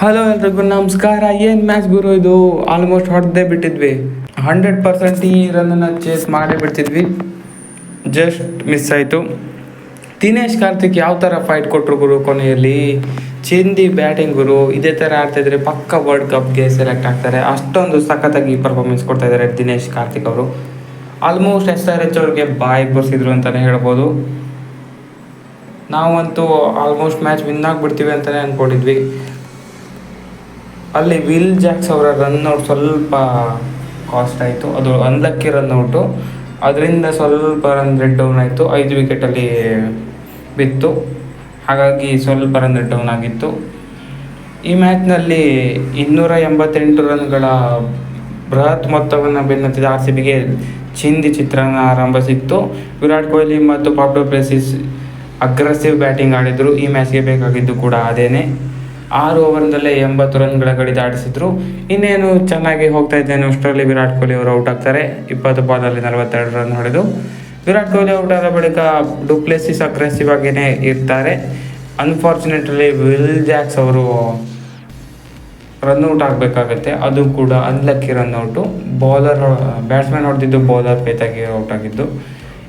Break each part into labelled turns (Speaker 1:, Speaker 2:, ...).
Speaker 1: Hello ಎಲ್ರಿಗೂ, ನಮಸ್ಕಾರ. ಏನು ಮ್ಯಾಚ್ ಗುರು ಇದು? ಆಲ್ಮೋಸ್ಟ್ ಹೊಡೆದೇ ಬಿಟ್ಟಿದ್ವಿ. ಹಂಡ್ರೆಡ್ ಪರ್ಸೆಂಟ್ ಈ ರನ್ನನ್ನು ಚೇಸ್ ಮಾಡೇ ಬಿಡ್ತಿದ್ವಿ. ಜಸ್ಟ್ ಮಿಸ್ ಆಯಿತು. ದಿನೇಶ್ ಕಾರ್ತಿಕ್ ಯಾವ ಥರ ಫೈಟ್ ಕೊಟ್ಟರು ಗುರು ಕೊನೆಯಲ್ಲಿ? ಚಿಂದಿ ಬ್ಯಾಟಿಂಗ್ ಗುರು, ಇದೇ ಥರ ಆಡ್ತಿದ್ರೆ ಪಕ್ಕ ವರ್ಲ್ಡ್ ಕಪ್ಗೆ ಸೆಲೆಕ್ಟ್ ಆಗ್ತಾರೆ. ಅಷ್ಟೊಂದು ಸಖತ್ತಾಗಿ ಪರ್ಫಾರ್ಮೆನ್ಸ್ ಕೊಡ್ತಾ ಇದ್ದಾರೆ ದಿನೇಶ್ ಕಾರ್ತಿಕ್ ಅವರು. ಆಲ್ಮೋಸ್ಟ್ ಎಸ್ ಆರ್ ಎಚ್ ಅವ್ರಿಗೆ ಬಾಯ್ ಬರ್ಸಿದ್ರು ಅಂತಲೇ ಹೇಳ್ಬೋದು. ನಾವಂತೂ ಆಲ್ಮೋಸ್ಟ್ ಮ್ಯಾಚ್ ವಿನ್ ಆಗಿಬಿಡ್ತೀವಿ ಅಂತಲೇ ಅಂದ್ಕೊಂಡಿದ್ವಿ ಅಲ್ಲಿ ವಿಲ್ ಜಾಕ್ಸ್ ಅವರ ರನ್ ಔಟ್ ಸ್ವಲ್ಪ ಕಾಸ್ಟ್ ಆಯಿತು. ಅದು ಅನ್ಲಕ್ಕಿ ರನ್ಔಟು ಅದರಿಂದ ಸ್ವಲ್ಪ ರನ್ ರೆಡ್ ಡೌನ್ ಆಯಿತು. ಐದು ವಿಕೆಟಲ್ಲಿ ಬಿತ್ತು. ಹಾಗಾಗಿ ಸ್ವಲ್ಪ ರನ್ ರೆಡ್ ಡೌನ್ ಆಗಿತ್ತು. ಈ ಮ್ಯಾಚ್ನಲ್ಲಿ ಇನ್ನೂರ ಎಂಬತ್ತೆಂಟು ರನ್ಗಳ ಬೃಹತ್ ಮೊತ್ತವನ್ನು ಬೆನ್ನತ್ತಿದ ಆರ್ ಸಿ ಬಿಗೆ ಚಿಂದಿ ಚಿತ್ರನ ಆರಂಭ ಸಿಕ್ತು. ವಿರಾಟ್ ಕೊಹ್ಲಿ ಮತ್ತು ಪಾಪ್ಡೋ ಪ್ಲೇಸಿಸ್ ಅಗ್ರೆಸಿವ್ ಬ್ಯಾಟಿಂಗ್ ಆಡಿದರು. ಈ ಮ್ಯಾಚ್ಗೆ ಬೇಕಾಗಿದ್ದು ಕೂಡ ಅದೇನೆ. ಆರು ಓವರ್ನಲ್ಲೇ ಎಂಬತ್ತು ರನ್ಗಳ ಗಡಿ ದಾಟಿಸಿದ್ರು ಇನ್ನೇನು ಚೆನ್ನಾಗಿ ಹೋಗ್ತಾ ಇದ್ದೇನೆ ಅಷ್ಟರಲ್ಲಿ ವಿರಾಟ್ ಕೊಹ್ಲಿ ಅವರು ಔಟ್ ಆಗ್ತಾರೆ. ಇಪ್ಪತ್ತು ಬಾಲಲ್ಲಿ ನಲವತ್ತೆರಡು ರನ್ ಹೊಡೆದು. ವಿರಾಟ್ ಕೊಹ್ಲಿ ಔಟ್ ಆದ ಬಳಿಕ ಡುಪ್ಲೆಸಿಸ್ ಅಗ್ರೆಸಿವ್ ಆಗಿಯೇ ಇರ್ತಾರೆ. ಅನ್ಫಾರ್ಚುನೇಟ್ಲಿ ವಿಲ್ ಜಾಕ್ಸ್ ಅವರು ರನ್ಔಟ್ ಆಗಬೇಕಾಗತ್ತೆ. ಅದು ಕೂಡ unlucky run out. Bowler batsman ಹೊಡೆದಿದ್ದು ಬೌಲರ್ ಪೇತಾಗಿ ಔಟ್ ಆಗಿದ್ದು.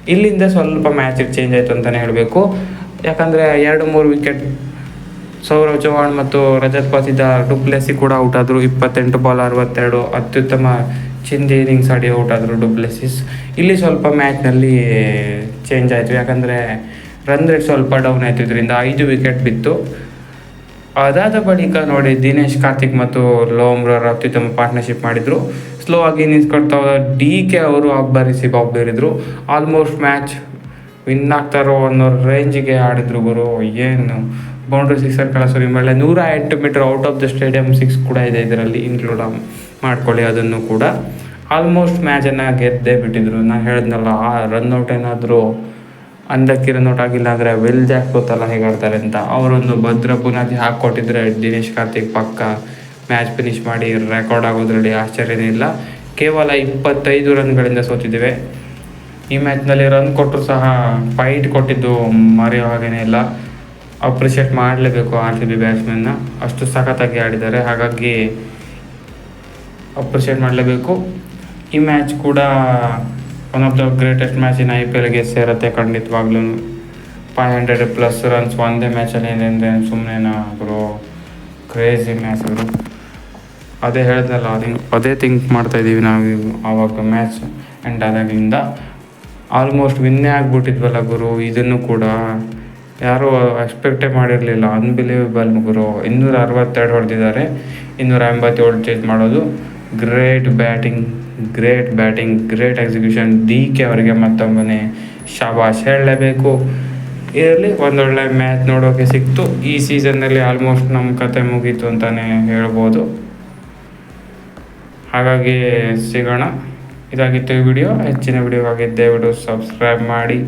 Speaker 1: ಇಲ್ಲಿಂದ ಸ್ವಲ್ಪ ಮ್ಯಾಚ್ ಚೇಂಜ್ ಆಯಿತು ಅಂತಲೇ ಹೇಳಬೇಕು. ಯಾಕಂದರೆ ಎರಡು ಮೂರು ವಿಕೆಟ್ ಸೌರವ್ ಚೌಹಾಣ್ ಮತ್ತು ರಜತ್ ಪಾಸಿದ ಡುಪ್ಲೆಸಿ ಕೂಡ ಔಟ್ ಆದರು ಇಪ್ಪತ್ತೆಂಟು ಬಾಲ್, ಅರವತ್ತೆರಡು ಅತ್ಯುತ್ತಮ ಚಿಂದಿ ಇನಿಂಗ್ಸ್ ಆಡಿ ಔಟ್ ಆದರು ಡುಪ್ಲೆಸಿಸ್. ಇಲ್ಲಿ ಸ್ವಲ್ಪ ಮ್ಯಾಚ್ನಲ್ಲಿ ಚೇಂಜ್ ಆಯಿತು. ಯಾಕಂದರೆ ರನ್ ರೇಟ್ ಸ್ವಲ್ಪ ಡೌನ್ ಆಯಿತು. ಇದರಿಂದ ಐದು ವಿಕೆಟ್ ಬಿತ್ತು. ಅದಾದ ಬಳಿಕ ನೋಡಿ ದಿನೇಶ್ ಕಾರ್ತಿಕ್ ಮತ್ತು ಲೋಮ್ರವರ ಅತ್ಯುತ್ತಮ ಪಾರ್ಟ್ನರ್ಶಿಪ್ ಮಾಡಿದರು. ಸ್ಲೋ ಆಗಿ ನಿಂತ್ಕೊಳ್ತಾ ಹೋದ ಡಿ ಕೆ ಅವರು ಅಬ್ಬರಿಸಿ ಬಾಬ್ಬೇರಿದ್ರು ಆಲ್ಮೋಸ್ಟ್ ಮ್ಯಾಚ್ ವಿನ್ ಆಗ್ತಾರೋ ಅನ್ನೋ ರೇಂಜಿಗೆ ಆಡಿದ್ರು ಗುರು. ಏನು ಬೌಂಡ್ರಿ ಸಿಕ್ಸರ್ ಸರಿ ಮೇಲೆ ನೂರ ಎಂಟು metre out of the stadium six ಕೂಡ ಇದೆ ಇದರಲ್ಲಿ. ಇನ್ಕ್ಲೂಡ್ ಮಾಡ್ಕೊಳ್ಳಿ, ಅದನ್ನು ಕೂಡ. ಆಲ್ಮೋಸ್ಟ್ ಮ್ಯಾಚನ್ನು ಗೆದ್ದೇ ಬಿಟ್ಟಿದ್ರು. ನಾನು ಹೇಳಿದ್ನಲ್ಲ, ಆ ರನ್ಔಟ್ ಏನಾದರೂ ಅಂದಕ್ಕೆ ರನ್ಔಟ್ ಆಗಿಲ್ಲ ಅಂದರೆ ವೆಲ್ ಜಾಕ್ ಗೊತ್ತಲ್ಲ ಹೇಗಾಡ್ತಾರೆ ಅಂತ. ಅವರೊಂದು ಭದ್ರ ಬುನಾದಿ ಹಾಕ್ಕೊಟ್ಟಿದ್ರೆ ದಿನೇಶ್ ಕಾರ್ತಿಕ್ ಪಕ್ಕ ಮ್ಯಾಚ್ ಫಿನಿಶ್ ಮಾಡಿ ರೆಕಾರ್ಡ್ ಆಗೋದ್ರಲ್ಲಿ ಆಶ್ಚರ್ಯನೇ ಇಲ್ಲ. ಕೇವಲ ಇಪ್ಪತ್ತೈದು ರನ್ಗಳಿಂದ ಸೋತಿದ್ದೇವೆ. ಈ ಮ್ಯಾಚ್ನಲ್ಲಿ ರನ್ ಕೊಟ್ಟರು ಸಹ ಫೈಟ್ ಕೊಟ್ಟಿದ್ದು ಮರೆಯೋ ಹಾಗೇನೇ ಇಲ್ಲ. ಅಪ್ರಿಷಿಯೇಟ್ ಮಾಡಲೇಬೇಕು ಆರ್ ಸಿ ಬಿ ಬ್ಯಾಟ್ಸ್ಮನ್ನ ಅಷ್ಟು ಸಖತ್ತಾಗಿ ಆಡಿದ್ದಾರೆ. ಹಾಗಾಗಿ ಅಪ್ರಿಷಿಯೇಟ್ ಮಾಡಲೇಬೇಕು. ಈ ಮ್ಯಾಚ್ ಕೂಡ one of the greatest match in I P ಎಲ್ಗೆ ಸೇರುತ್ತೆ ಖಂಡಿತವಾಗ್ಲೂ. ಫೈವ್ ಹಂಡ್ರೆಡ್ ಪ್ಲಸ್ ರನ್ಸ್ ಒಂದೇ ಮ್ಯಾಚಲ್ಲಿ ಇದೆ ಅಂದರೆ ಸುಮ್ಮನೆ ಗುರು ಕ್ರೇಜಿ ಮ್ಯಾಚ್ ಅದು. ಅದೇ ಹೇಳಿದ್ನಲ್ಲ ಅದು, ಅದೇ ಥಿಂಕ್ ಮಾಡ್ತಾಯಿದ್ದೀವಿ ನಾವು ಆವಾಗ ಮ್ಯಾಚ್ ಎಂಡ್ ಆದಾಗಿಂದ ಆಲ್ಮೋಸ್ಟ್ ವಿನ್ನೇ ಆಗಿಬಿಟ್ಟಿದ್ವಲ್ಲ ಗುರು, ಇದನ್ನು ಕೂಡ. ಯಾರೂ ಎಕ್ಸ್ಪೆಕ್ಟೇ ಮಾಡಿರಲಿಲ್ಲ. ಅನ್ಬಿಲೀವಬಲ್ ಗುರು. ಇನ್ನೂರ ಅರವತ್ತೆರಡು ಹೊಡೆದಿದ್ದಾರೆ. ಇನ್ನೂರ ಎಂಬತ್ತೇಳು ಚೇಂಜ್ ಮಾಡೋದು. Great batting great batting great execution D K ಅವರಿಗೆ ಮತ್ತೊಮ್ಮೆ ಶಾಬಾಷ್ ಹೇಳಲೇಬೇಕು. ಇರಲಿ, ಒಂದೊಳ್ಳೆ ಮ್ಯಾಚ್ ನೋಡೋಕೆ ಸಿಕ್ತು. ಈ ಸೀಸನ್ನಲ್ಲಿ ಆಲ್ಮೋಸ್ಟ್ ನಮ್ಮ ಕತೆ ಮುಗೀತು ಅಂತಲೇ ಹೇಳ್ಬೋದು. ಹಾಗಾಗಿ ಸಿಗೋಣ. ಇದಾಗಿತ್ತು ಈ ವಿಡಿಯೋ ಹೆಚ್ಚಿನ ವಿಡಿಯೋಗಾಗಿ ದಯವಿಟ್ಟು ಸಬ್ಸ್ಕ್ರೈಬ್ ಮಾಡಿ.